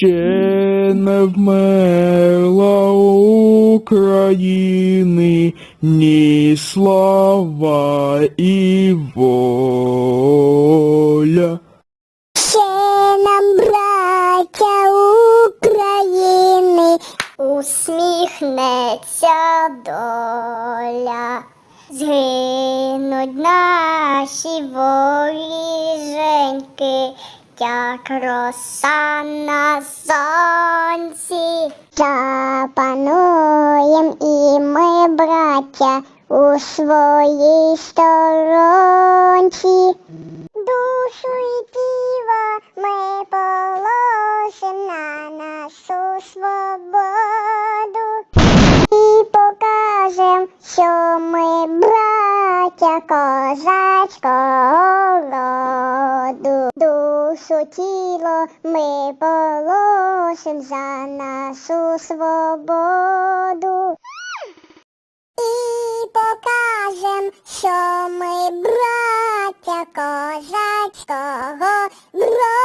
ще не вмерла України ні слава і воля. Ще нам, браття України, усміхнеться доля. Згинуть наші воріженьки, як роса на сонці. Запануєм і ми, браття, у своїй сторонці. Душу і тіло ми положим на нашу свободу і покажем, що ми браття козацького роду. Душу тіло ми положим за нашу свободу. І покажем, що ми браття козацького роду.